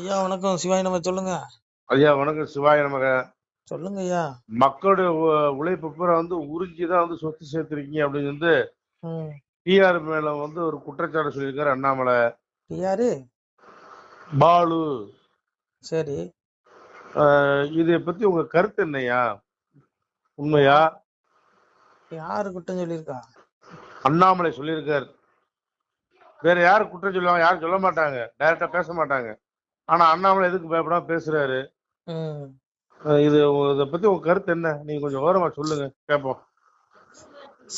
ஐயா வணக்கம். சிவாய் நம்ம சொல்லுங்க. ஐயா வணக்கம். சிவாய நமக. சொல்லுங்க ஐயா மக்களுடைய உழைப்பு பூரா வந்து உறிஞ்சி தான் வந்து சொத்து சேர்த்திருக்கீங்க அப்படின்னு வந்து டிஆர் மேல வந்து ஒரு குற்றச்சாட்டு சொல்லியிருக்காரு அண்ணாமலை. யாரு பாலு. சரி. இதை பத்தி உங்க கருத்து என்னய்யா? உண்மையா? யாரு குற்றம் சொல்லியிருக்கா? அண்ணாமலை சொல்லியிருக்காரு. வேற யாரு குற்றம் சொல்லுவாங்க? யாரும் சொல்ல மாட்டாங்க. டைரக்டா பேச மாட்டாங்க. ஆனா அண்ணாமலை எதுக்கு பயப்படாம பேசுறாரு? இது இதை பத்தி உங்க கருத்து என்ன? நீங்க கொஞ்சம் ஓரமா சொல்லுங்க. கேட்போம்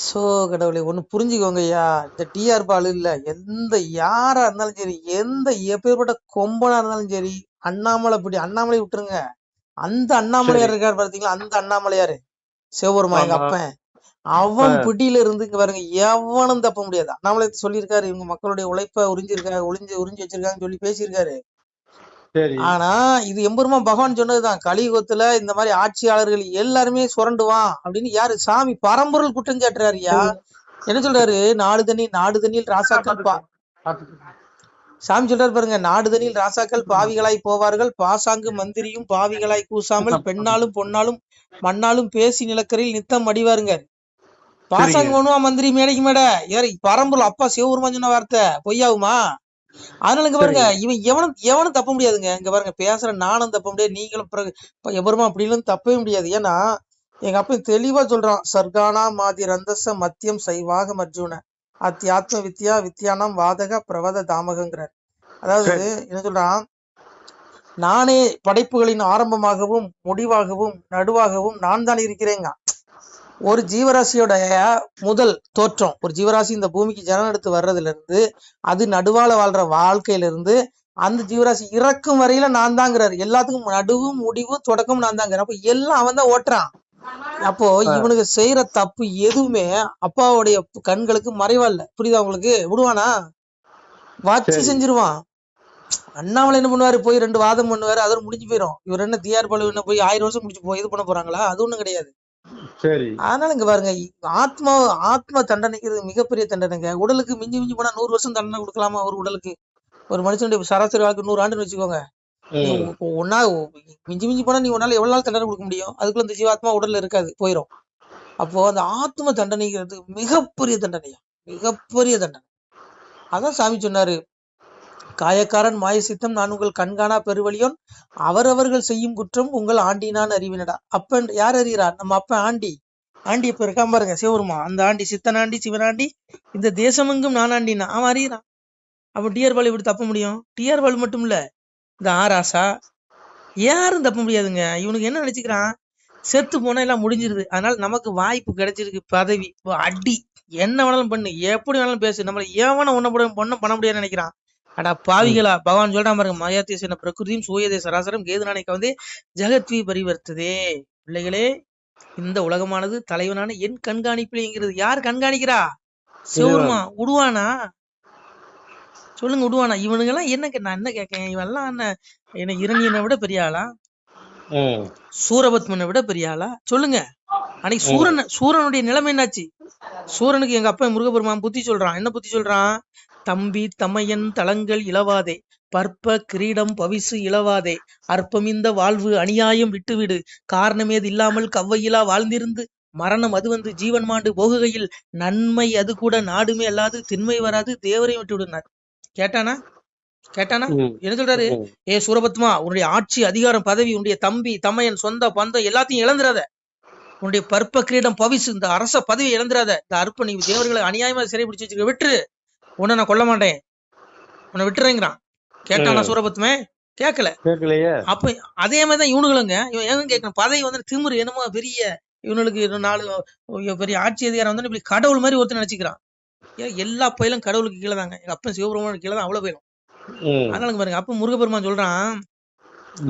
சோ கடவுளே ஒண்ணு புரிஞ்சுக்கோங்க ஐயா. இந்த டிஆர் பாலு இல்ல. எந்த யாரா இருந்தாலும் சரி எந்த எப்பேற்பட்ட கொம்பனா இருந்தாலும் சரி அண்ணாமலை பிடி அண்ணாமலை விட்டுருங்க. அந்த அண்ணாமலையார். இருக்காரு பாத்தீங்களா? அந்த அண்ணாமலையாரு. சிவபெருமா எங்க. அப்பன். அவன். பிடியில இருந்து இங்க பாருங்க எவனும் தப்ப முடியாது. அண்ணாமலை சொல்லியிருக்காரு இவங்க மக்களுடைய உழைப்ப உறிஞ்சிருக்காங்க ஒளிஞ்சு உறிஞ்சு வச்சிருக்காங்கன்னு சொல்லி பேசியிருக்காரு. ஆனா இது எம்பெருமா பகவான் சொன்னதுதான். கலியுகத்துல இந்த மாதிரி ஆட்சியாளர்கள் எல்லாருமே சுரண்டுவான் அப்படின்னு யாரு? சாமி பரம்பொருள் குற்றம் சாட்டுறாருயா என்ன சொல்றாரு? நாடு தண்ணி நாடு தண்ணியில் ராசாக்கள் பா. சாமி சொல்றாரு பாருங்க நாடு தண்ணியில் ராசாக்கள் பாவிகளாய் போவார்கள். பாசாங்கு மந்திரியும் பாவிகளாய் கூசாமல் பெண்ணாலும் பொன்னாலும் மண்ணாலும் பேசி நிலக்கரையில் நித்தம் அடிவாருங்க. பாசாங்கு பண்ணுவா மந்திரி மேடைக்கு மேடை. யாரு? பரம்பொருள் அப்பா சிவபெருமான் சொன்ன வார்த்தை. பொய்யாகுமா அதனால இங்க பாருங்க இவன் எவனும் எவனும் தப்ப முடியாதுங்க. இங்க பாருங்க பேசுற நானும் தப்ப முடியாது நீங்களும் பிறகு எவருமா அப்படிலாம் தப்பவே முடியாது. ஏன்னா எங்க அப்பன் தெளிவா சொல்றான் சர்கானா மாதி ரந்தச மத்தியம் சைவாக மர்ஜுன அத்தியாத்ம வித்யா வித்யானம் வாதக பிரவத தாமகங்கிறார். அதாவது என்ன சொல்றான்? நானே படைப்புகளின் ஆரம்பமாகவும் முடிவாகவும் நடுவாகவும் நான் தான் இருக்கிறேங்க. ஒரு ஜீவராசியோட முதல் தோற்றம் ஒரு ஜீவராசி இந்த பூமிக்கு ஜனம் எடுத்து வர்றதுல இருந்து அது நடுவால வாழ்ற வாழ்க்கையில இருந்து அந்த ஜீவராசி இறக்கும் வரையில நான் தாங்கிறாரு எல்லாத்துக்கும் நடுவும் முடிவும் தொடக்கம் நான் தாங்கிறேன் அப்ப எல்லாம் அவன் தான் ஓட்டுறான். அப்போ இவனுக்கு செய்யற தப்பு எதுவுமே அப்பாவுடைய கண்களுக்கு மறைவா இல்ல. புரியுதா உங்களுக்கு? விடுவானா? வச்சு சரி. செஞ்சிருவான். அண்ணாமலை என்ன பண்ணுவாரு? போய் ரெண்டு வாதம் பண்ணுவாரு அதோட முடிஞ்சு போயிடும் இவர் என்ன தியார் பழு என்ன போய் ஆயிரம் வருஷம் முடிச்சு போய் இது பண்ண போறாங்களா? அது ஒண்ணும் கிடையாது. சரி. அதனால இங்க பாருங்க ஆத்மா ஆத்ம தண்டனைக்கு மிகப்பெரிய தண்டனைங்க. உடலுக்கு மிஞ்சி மிஞ்சி போனா நூறு வருஷம் தண்டனை கொடுக்கலாமா ஒரு உடலுக்கு? ஒரு மனுஷனுடைய சராசரி வாழ்க்கை நூறு ஆண்டுன்னு வச்சுக்கோங்க. ஒன்னா மிஞ்சி மிஞ்சி போனா நீ உன்னால எவ்வளவு நாள் தண்டனை கொடுக்க முடியும்? அதுக்குள்ள இந்த ஜீவாத்மா உடல்ல இருக்காது போயிடும் அப்போ அந்த ஆத்ம தண்டனைங்கிறது மிகப்பெரிய தண்டனையா? மிகப்பெரிய தண்டனை. அதான் சாமி சொன்னாரு காயக்காரன் மாயசித்தம் நான் உங்கள் கண்காணா பெருவழியோன். அவரவர்கள் செய்யும் குற்றம் உங்கள் ஆண்டினான் அறிவினடா. அப்பன் யார் அறிகிறார்? நம்ம அப்பன் ஆண்டி. ஆண்டி இப்ப இருக்காம பாருங்க சிவருமா அந்த ஆண்டி சித்தனாண்டி சிவனாண்டி இந்த தேசமெங்கும் நான் ஆண்டினா. அவன் அறிகிறான். அப்ப டிஆர் பால் இப்படி தப்ப முடியும்? டிஆர் பால் மட்டும் இல்ல இந்த ஆராசா. யாரும் தப்ப முடியாதுங்க. இவனுக்கு என்ன நினைச்சுக்கிறான்? செத்து போனா எல்லாம் முடிஞ்சிருது. அதனால நமக்கு வாய்ப்பு கிடைச்சிருக்கு பதவி அடி. என்ன வேணாலும் பண்ணு. எப்படி வேணாலும் பேசு. நம்மள ஏவன உன்ன ஒன்னும் பண்ண முடியாதுன்னு நினைக்கிறான். அடா பாவிகளா. பகவான் சொல்றான் பாருங்க மாயாத்தேசன பிரகிருதியும் சூயதே சராசரம் கேது நாளைக்கு வந்து ஜெகத்வி பரிவர்த்ததே. பிள்ளைகளே இந்த உலகமானது தலைவனான என் கண்காணிப்பிலேங்கிறது யார் கண்காணிக்கிறா? சிவருமா விடுவானா சொல்லுங்க விடுவானா இவனுங்க எல்லாம் என்ன நான் என்ன கேட்கேன் இவன் எல்லாம் என்ன? என்ன இரணியனை விட பெரிய ஆளா. சூரபத்மனை விட பெரிய ஆளா? சொல்லுங்க. அன்னைக்கு சூரன் சூரனுடைய நிலைமை என்னாச்சு? சூரனுக்கு எங்க அப்பா முருகபெருமான் புத்தி சொல்றான். என்ன புத்தி சொல்றான்? தம்பி தமையன் தளங்கள் இளவாதே. பற்ப கிரீடம் பவிசு இளவாதே. அற்பமிந்த வாழ்வு அநியாயம் விட்டுவிடு. காரணமேது இல்லாமல் கவ்வையிலா வாழ்ந்திருந்து மரணம் அது வந்து ஜீவன் மாண்டு போகுகையில் நன்மை அது கூட நாடுமே அல்லாது திண்மை வராது தேவரையும் விட்டு விடுனார். கேட்டானா? கேட்டானா. என்ன சொல்றாரு. ஏ சூரபத்மா உன்னுடைய ஆட்சி அதிகாரம் பதவி உன்னுடைய தம்பி தமையன் சொந்த பந்தம் எல்லாத்தையும் இழந்துராத உன்னுடைய பற்ப கிரீடம் பவிசு இந்த அரச பதவி இழந்துராத இந்த அற்ப நீ தேவர்களை அநியாயமா சிறை பிடிச்சு வச்சிருக்க விட்டுரு. உன்னை நான் கொல்ல மாட்டேன். உன்னை விட்டுறேங்கிறான். கேட்டானா. சூரபத்மே கேட்கல கேட்கலையே அப்ப அதே மாதிரிதான் இவனுங்களுங்க. இவன் ஏன் கேட்கணும் பதவி வந்து திமிரு என்னமோ பெரிய இவனுக்கு நாலு பெரிய ஆட்சி அதிகாரம் வந்து இப்படி கடவுள் மாதிரி ஒருத்தர் நினைச்சுக்கிறான். ஏன் எல்லா பயிலும் கடவுளுக்கு கீழே தாங்க. எங்க அப்பன் சிவபெருமானுக்கு கீழே தான் அவ்வளவு பயிலும். அதனால பாருங்க அப்ப முருகபெருமான் சொல்றான்.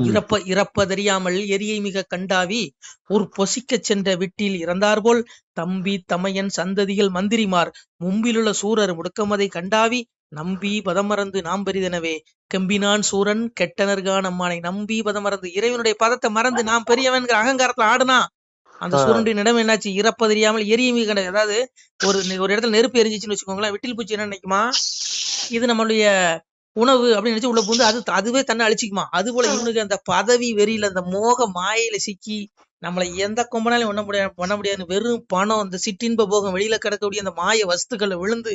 இறப்ப இறப்பதறியாமல் எரியை மிக கண்டாவி ஒரு பொசிக்கச் சென்ற விட்டில் இறந்தார்போல் தம்பி தமையன் சந்ததிகள் மந்திரிமார் மும்பிலுள்ள சூரர் முடுக்கமதை கண்டாவி நம்பி பதமறந்து நாம் பெரிதெனவே கெம்பினான் சூரன் கெட்டனர்கான் அம்மானை நம்பி பதமறந்து இறைவனுடைய பதத்தை மறந்து நாம் பெரியவன்கிற அகங்காரத்துல ஆடுனா அந்த. சூரனுடைய நிலைமை என்னாச்சு? இறப்பதறியாமல் எரியை மிக அதாவது ஒரு ஒரு இடத்துல நெருப்பு எரிஞ்சிச்சுன்னு வச்சுக்கோங்களேன் விட்டில் பூச்சி என்ன நினைக்குமா? இது நம்மளுடைய உணவு அப்படின்னு நினைச்சு உள்ள புகுந்து அது அதுவே தன்னை அழிச்சிக்குமா? அது போல இவனுக்கு அந்த பதவி வெறியில அந்த மோக மாயையில சிக்கி நம்மளை எந்த கொம்பனாலையும் பண்ண முடியாது பண்ண முடியாது வெறும் பணம் அந்த சிற்றின்ப போகம் வெளியில கிடக்கக்கூடிய அந்த மாய வஸ்துக்களை விழுந்து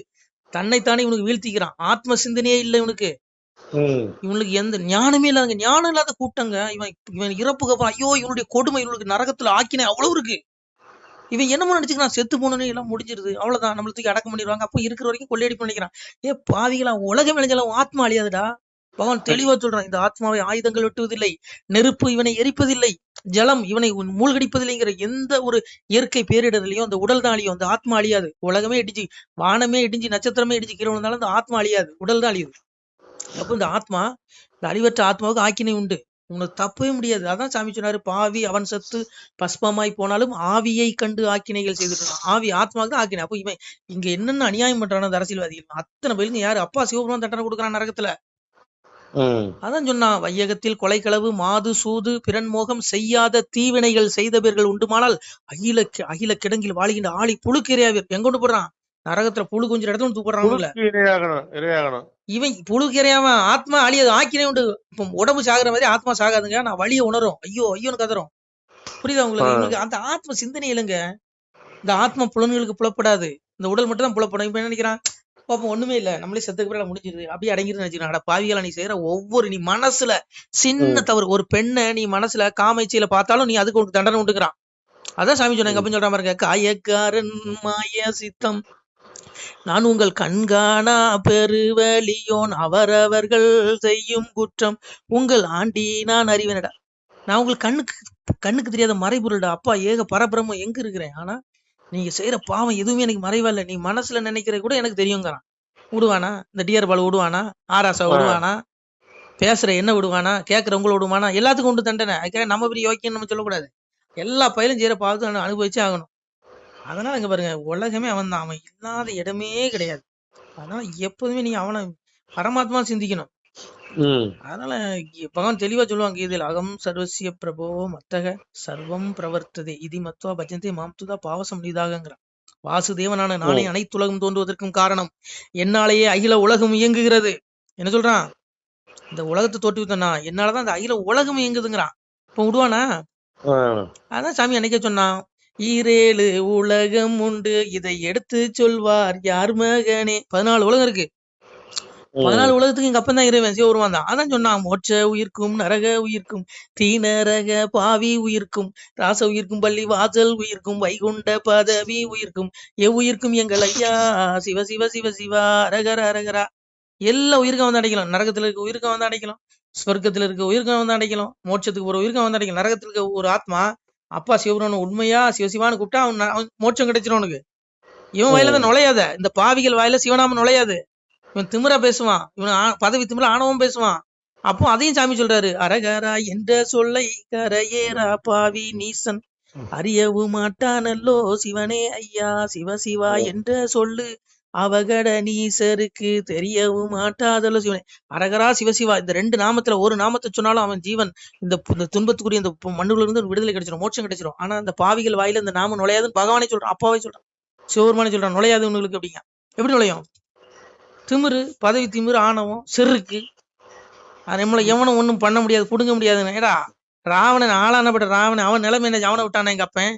தன்னைத்தானே இவனுக்கு வீழ்த்திக்கிறான். ஆத்ம சிந்தனையே இல்லை இவனுக்கு. இவனுக்கு எந்த ஞானமே இல்லாதங்க ஞானம் இல்லாத கூட்டங்க. இவன் இவன் இறப்புக்கு அப்புறம் ஐயோ இவனுடைய கொடுமை இவனுக்கு நரகத்துல ஆக்கினே அவ்வளவு இருக்கு. இவன் என்னமோ நினைச்சுக்கிறான் செத்து போனோன்னு எல்லாம் முடிஞ்சிருது. அவ்வளவுதான். நம்மள தூக்கி அடக்கம் பண்ணிடுவாங்க. அப்போ இருக்கிற வரைக்கும் கொள்ளையடி பண்ணிக்கிறான் ஏ பாவிகளா உலகம் விளைஞ்சாலும் ஆத்மா அழியாதுடா. பகவான் தெளிவா சொல்றான் இந்த ஆத்மாவை ஆயுதங்கள் வெட்டுவதில்லை நெருப்பு இவனை எரிப்பதில்லை ஜலம் இவனை மூழ்கடிப்பதில்லைங்கிற எந்த ஒரு இயற்கை பேரிடர்லையும் அந்த உடல் தான் அழியும் அந்த ஆத்மா அழியாது. உலகமே இடிஞ்சு வானமே இடிஞ்சு நட்சத்திரமே இடிஞ்சு கீழே விழுந்தாலும் அந்த ஆத்மா அழியாது. உடல் தான் அழியுது. அப்போ இந்த ஆத்மா இந்த அழிவற்ற ஆத்மாவுக்கு ஆக்கினை உண்டு. உனக்கு தப்பவே முடியாது. அதான் சாமி சொன்னாரு பாவி அவன் சத்து பஸ்பமாய் போனாலும் ஆவியை கண்டு ஆக்கினைகள் செய்துட்டு ஆவி ஆத்மாவுக்கு தான் ஆக்கினை. அப்போ இவன் இங்க என்னென்ன அநியாயம் பண்றான அந்த அரசியல்வாதிகள். அத்தனை பேருக்கு யாரு? அப்பா சிவபெருமான் தண்டனை கொடுக்குறான் நரகத்துல. அதான் சொன்னான் வையகத்தில் கொலைக்களவு மாது சூது பிறன்மோகம் செய்யாத தீவினைகள் செய்தவர்கள் உண்டுமானால் அகில அகில கிடங்கில் வாழ்கின்ற ஆளி புழுக்கிரையாவிர் எங்க கொண்டு போடுறான்? நரகத்துல புழு கொஞ்சம் இடத்துல புழுக்கு இரையாகணும். இவன் புழுக்கிறையாவன் ஆத்மா அழியாது ஆக்கினே உண்டு. இப்போ உடம்பு சாகுற மாதிரி ஆத்மா சாகாதுங்க. நான் வழியை உணரும். ஐயோ ஐயோன்னு கதறும். புரியுதா உங்களுக்கு? அந்த ஆத்ம சிந்தனை இல்லைங்க. இந்த ஆத்ம புலன்களுக்கு புலப்படாது. இந்த உடல் மட்டும் தான் புலப்படும். இப்ப என்ன நினைக்கிறான்? பாப்போம் ஒண்ணுமே இல்ல. நம்மளே செத்துக்கு பிறகு முடிஞ்சிருது. அப்படியே அடங்கிருந்து நினைச்சுக்கிறான். அட பாவிகளா நீ செய்யற ஒவ்வொரு நீ மனசுல சின்ன தவறு. ஒரு பெண்ணை நீ மனசுல காமைச்சியில பார்த்தாலும் நீ அதுக்கு உனக்கு தண்டனை உண்டுக்கிறான். அதான் சாமி சொன்னாங்க. அப்பன்னு சொல்ற பாருங்க. காயக்காரன் மாய சித்தம். நான் உங்கள் கண்காணா பெருவலியோன் அவரவர்கள் செய்யும் குற்றம் உங்கள் ஆண்டி நான் அறிவேனடா. நான் உங்களுக்கு கண்ணுக்கு கண்ணுக்கு தெரியாத மறைபொருள்டா. அப்பா ஏக பரபிரம்மம் எங்க இருக்கிறேன்? ஆனா நீங்க செய்யற பாவம் எதுவுமே எனக்கு மறைவா இல்ல. நீ மனசுல நினைக்கிறது கூட எனக்கு தெரியுங்கிறான். விடுவானா? இந்த டிஆர் பால் விடுவானா? ஆராசா விடுவானா? பேசுற என்ன விடுவானா? கேட்கறவங்கள விடுவானா? எல்லாத்துக்கும் உண்டு தண்டனை. அதுக்காக நம்ம பெரிய யோக்கியம் நம்ம சொல்லக்கூடாது. எல்லா பயிலும் செய்யற பாவத்தை அனுபவிச்சே ஆகணும். அதனால இங்க பாருங்க உலகமே அவன் தான் அவன் இல்லாத இடமே கிடையாது. அதனால எப்போதுமே நீ அவனை பரமாத்மா சிந்திக்கணும். அதனால பகவான் தெளிவா சொல்லுவாங்க இதில் அகம் சர்வசிய பிரபோ மத்தக சர்வம் பிரவர்த்ததே. இதி மத்வா பஜந்தே மாம்துதா பாவசம் நீதாகங்கிறான். வாசுதேவனான நானே அனைத்துலகம் தோன்றுவதற்கும் காரணம் என்னாலேயே அகில உலகம் இயங்குகிறது. என்ன சொல்றான்? இந்த உலகத்தை தோற்றுவித்தனா என்னாலதான் இந்த அகில உலகம் இயங்குதுங்கிறான். இப்ப விடுவானா. அதான் சாமி அன்னைக்கே சொன்னான் ஈரேழு உலகம் உண்டு. இதை எடுத்து சொல்வார் யார் மகனே? பதினாலு உலகம் இருக்கு. பதினாலு உலகத்துக்கு எங்க அப்பன் தான் இறைவன் சிவபெருமான் தான் அதான் சொன்னான் மோட்ச உயிர்க்கும் நரக உயிர்க்கும் தீநரக பாவி உயிர்க்கும் ராச உயிர்க்கும் பள்ளி வாசல் உயிர்க்கும் வைகுண்ட பதவி உயிர்க்கும் எவ்வுயிர்க்கும் எங்கள் ஐயா? சிவ சிவ சிவ சிவா அரகர அரகரா எல்லா உயிருக்கும் வந்து அடைக்கலாம். நரகத்துல இருக்க உயிருக்கும் வந்து அடைக்கலாம். ஸ்வர்க்கத்துல இருக்க உயிருக்கும் வந்து அடைக்கலாம். மோட்சத்துக்கு ஒரு உயிருக்கும் வந்து அடைக்கலாம். நரகத்துல இருக்க ஒரு ஆத்மா அப்பா சிவபெருமான் உண்மையா சிவசிவான்னு கூப்பிட்டா அவன் அவன் மோட்சம் கிடைச்சிரும் அவனுக்கு. இவன் வாயில தான் நுழையாத. இந்த பாவிகள் வாயில சிவநாமம் நுழையாது. இவன் திமிரா பேசுவான். இவன் பதவி திமிரா ஆணவம் பேசுவான். அப்போ அதையும் சாமி சொல்றாரு. அரகரா என்ற சொல்லை கரையேரா பாவி நீசன். அறியவும் மாட்டானல்லோ சிவனே ஐயா. சிவ சிவா என்ற சொல்லு. அவகட நீசருக்கு தெரியவும் மாட்டாதல சிவனே. அரகரா சிவசிவா இந்த ரெண்டு நாமத்துல ஒரு நாமத்தை சொன்னாலும் அவன் ஜீவன் இந்த இந்த துன்பத்துக்குரிய இந்த மண்ணுல இருந்து விடுதலை கிடைச்சிடும் மோட்சம் கிடைச்சிடும் ஆனா அந்த பாவிகள் வாயில இந்த நாமம் நுழையாதுன்னு பகவானே சொல்றான் அப்பாவே சொல்றான். சிவபெருமானே சொல்றான் நுழையாது உங்களுக்கு அப்படிங்க. எப்படி நுழையும்? திமிரு பதவி திமிரு ஆணவம் செருக்கு. அது நம்மளை எவனும் ஒன்றும் பண்ண முடியாது பிடுங்க முடியாதுன்னு. ஏடா ராவணன் ஆளானப்பட்ட ராவணன் அவன் நிலைமை என்ன? அவனை விட்டானே எங்க அப்பன்?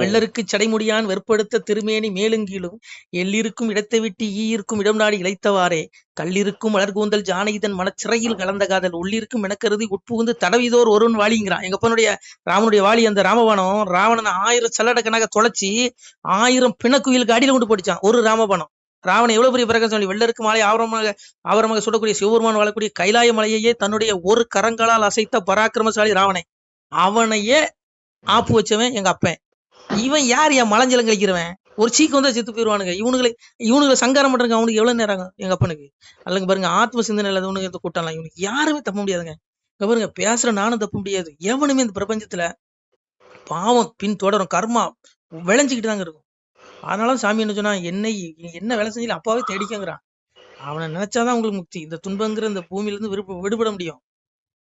வெள்ளருக்கு சடைமுடியான் வெற்படுத்த திருமேனி மேலுங்கீழும் எல்லிருக்கும் இடத்தை விட்டு ஈயிருக்கும் இடம் நாடி இழைத்தவாறே. கல்லிருக்கும் மலர்கூந்தல் ஜானகிதன் மனச்சிறையில் கலந்த காதல் உள்ளிருக்கும் எனக்கருதி உட்புகுந்து தடவிதோர் ஒருவன் வாளிங்கிறான் எங்க அப்பனுடைய ராமனுடைய வாளி அந்த ராமபானம் ராவணன் ஆயிரம் சல்லடக்கணக்க தொலைச்சி ஆயிரம் பிணக்குயிலுக்கு அடியில கொண்டு போட்டுச்சான் ஒரு ராமபானம். ராவணன் எவ்வளவு பெரிய பிரகாசம் சொல்லி வெள்ளருக்கு மாலை ஆவரமாக ஆவரமாக சுடக்கூடிய சிவபெருமான் வாழக்கூடிய கைலாய மலையையே தன்னுடைய ஒரு கரங்களால் அசைத்த பராக்கிரமசாலி ராவணன். அவனையே ஆப்பு வச்சவன் எங்க அப்பன். இவன் யார் என் மலஞ்சலம் கழிக்கிறவன்? ஒரு சீக்கு வந்து செத்து போயிடுவானுங்க இவனுங்களை இவனுங்களை சங்காரம் பண்றாங்க அவனுக்கு எவ்வளவு நேரம் எங்க அப்பனுக்கு. அல்லங்க பாருங்க ஆத்ம சிந்தனை இல்லாதவனுக்கு இந்த கூட்டம்லாம். இவனுக்கு யாருமே தப்ப முடியாதுங்க. இங்க பாருங்க பேசுற நானும் தப்ப முடியாது. எவனுமே இந்த பிரபஞ்சத்துல பாவம் பின் தொடரும். கர்மா விளைஞ்சுக்கிட்டு தாங்க இருக்கும். அதனால சாமி என்ன சொன்னா என்னை என்ன வேலை செஞ்சாலும் அப்பாவே தேடிக்கங்கிறான். அவனை நினைச்சாதான் உங்களுக்கு முக்தி. இந்த துன்பங்கிற இந்த பூமியில இருந்து விருப்ப விடுபட முடியும்.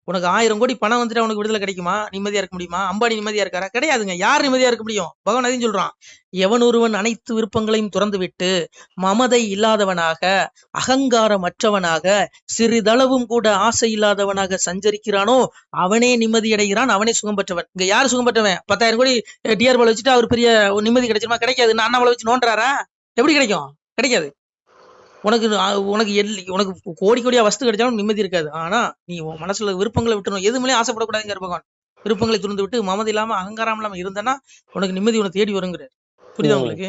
உனக்கு ஆயிரம் கோடி பணம் வந்துட்டு உனக்கு விடுதலை கிடைக்குமா? நிம்மதியா இருக்க முடியுமா? அம்பானி நிம்மதியா இருக்காரா? கிடையாதுங்க. யார் நிம்மதியா இருக்க முடியும்? பகவான் அதையும் சொல்றான். எவன் ஒருவன் அனைத்து விருப்பங்களையும் துறந்து விட்டு மமதை இல்லாதவனாக அகங்காரமற்றவனாக சிறிதளவும் கூட ஆசை இல்லாதவனாக சஞ்சரிக்கிறானோ அவனே நிம்மதி அடைகிறான் அவனே சுகம் பெற்றவன். இங்க யார் சுகம் பெற்றவன்? பத்தாயிரம் கோடி டிஆர் வச்சுட்டு அவர் பெரிய நிம்மதி கிடைச்சிருமா? கிடைக்காது நான் அண்ணாமலை வச்சு நோண்டுறாரா? எப்படி கிடைக்கும்? கிடைக்காது. உனக்கு உனக்கு எல் உனக்கு கோடி கோடியா வஸ்து கிடைச்சாலும் நிம்மதி இருக்காது. ஆனா நீ உன் மனசுல விருப்பங்களை விட்டுணும் எதுவுமே ஆசைப்படக்கூடாதுங்கிற பகவான். விருப்பங்களை துறந்து விட்டு மமதி இல்லாம அகங்காரம் இல்லாம இருந்தனா உனக்கு நிம்மதி உனக்கு தேடி வருங்கிறார். புரியுதா. உங்களுக்கு?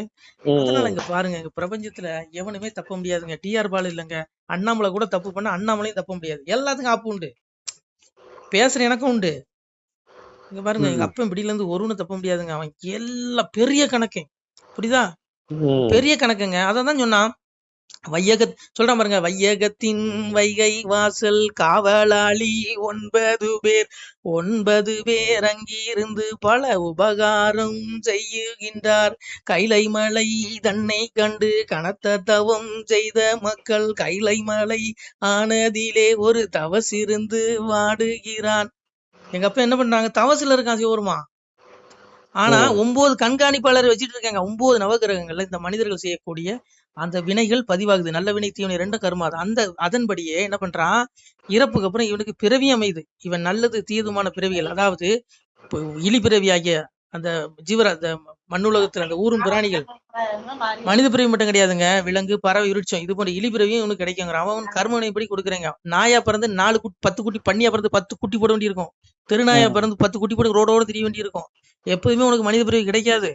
அதனால இங்க பாருங்க இங்க பிரபஞ்சத்துல எவனுமே தப்ப முடியாதுங்க. டிஆர் பால் இல்லைங்க. அண்ணாமலை கூட தப்பு பண்ண அண்ணாமலையும் தப்ப முடியாது. எல்லாத்துக்கும் ஆப்பு உண்டு. பேசுற எனக்கும் உண்டு. இங்க பாருங்க எங்க. அப்பன் பிடியில இருந்து ஒருவனும் தப்ப முடியாதுங்க. அவன் எல்லா பெரிய கணக்கு. புரியுதா. பெரிய கணக்குங்க. அதான் சொன்னான். வையக சொல்றான் பாருங்க வையகத்தின் வைகை வாசல் காவலாளி ஒன்பது பேர். ஒன்பது பேர் அங்கிருந்து பல உபகாரம் செய்யுகின்றார் கைலை மலை தன்னை கண்டு கனத்த தவம் செய்த மக்கள் கைலை மலை ஆனதிலே ஒரு தவசிருந்து வாடுகிறான். எங்க அப்பா என்ன பண்றாங்க தவசுல இருக்கான் சிவருமா ஆனா. ஒன்பது கண்காணிப்பாளர் வச்சிட்டு இருக்காங்க. ஒன்பது நவகிரகங்கள்ல இந்த மனிதர்கள் செய்யக்கூடிய அந்த வினைகள் பதிவாகுது. நல்ல வினை தீவினை ரெண்டும் கருமா. அது அந்த அதன்படியே என்ன பண்றான்? இறப்புக்கு அப்புறம் இவனுக்கு பிறவி அமையுது. இவன் நல்லது தீதுமான பிறவிகள். அதாவது இப்போ இலி பிறவி ஆகிய அந்த ஜீவர அந்த மண்ணுலகத்துல அந்த ஊரும் பிராணிகள். மனித பிறவி மட்டும் கிடையாதுங்க. விலங்கு பறவை விருட்சம். இது போன்ற இலி பிறவியும் இவனுக்கு கிடைக்குங்கிற. அவன் கர்மவினைப்படி கொடுக்குறேங்க? நாயா பிறந்து நாலு குட்டி பத்து குட்டி பண்ணியா பிறந்து பத்து குட்டி போட வேண்டியிருக்கும். திருநாயா. பிறந்து பத்து குட்டி போட்டு ரோடோட திரிய வேண்டியிருக்கும். எப்போதுமே உனக்கு மனித பிறவி கிடைக்காது.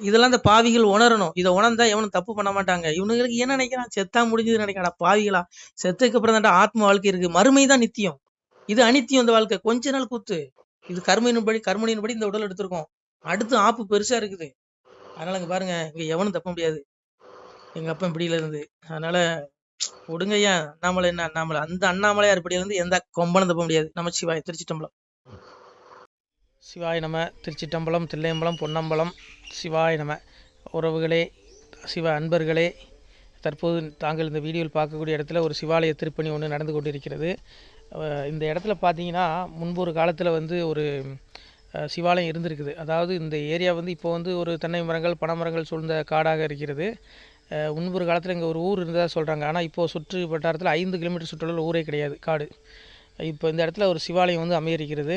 இதெல்லாம் இந்த பாவிகள் உணரணும். இதை உணர்ந்தா எவனும் தப்பு பண்ண மாட்டாங்க. இவனுங்களுக்கு என்ன நினைக்கிறான்? செத்தா முடிஞ்சது நினைக்கிறாடா பாவிகளா. செத்துக்கு அப்புறம் தான் ஆத்ம வாழ்க்கை இருக்கு. மறுமை தான் நித்தியம். இது அனித்தியம் இந்த வாழ்க்கை. கொஞ்ச நாள் கூத்து. இது கர்மையின்படி கர்மனியின்படி இந்த உடல் எடுத்திருக்கோம். அடுத்து ஆப்பு பெருசா இருக்குது. அதனால இங்க பாருங்க இங்க எவனும் தப்ப முடியாது. எங்க அப்பா இப்படியில இருந்து. அதனால விடுங்கய்யா அண்ணாமலை என்ன அண்ணாமலை? அந்த அண்ணாமலையார் இப்படியில இருந்து எந்த கொம்பனும் தப்ப முடியாது. நம்ம சிவாய் திருச்சிட்டம்பலம். சிவாய் நம. திருச்சிட்டம்பலம் தில்லையம்பலம் பொன்னம்பலம். சிவாய் நம. உறவுகளே சிவ அன்பர்களே தற்போது தாங்கள் இந்த வீடியோவில் பார்க்கக்கூடிய இடத்துல ஒரு சிவாலய திருப்பணி ஒன்று நடந்து கொண்டிருக்கிறது. இந்த இடத்துல பார்த்தீங்கன்னா முன்பு ஒரு காலத்தில் வந்து ஒரு சிவாலயம் இருந்திருக்குது. அதாவது இந்த ஏரியா வந்து இப்போ வந்து ஒரு தென்னை மரங்கள் பனை மரங்கள் சூழ்ந்த காடாக இருக்கிறது. முன்பொரு முன்பு காலத்தில் இங்கே ஒரு ஊர் இருந்ததாக சொல்கிறாங்க ஆனால் இப்போது சுற்று வட்டாரத்தில் ஐந்து கிலோமீட்டர் சுற்றுலா ஊரே கிடையாது காடு. இப்போ இந்த இடத்துல ஒரு சிவாலயம் வந்து அமையிருக்கிறது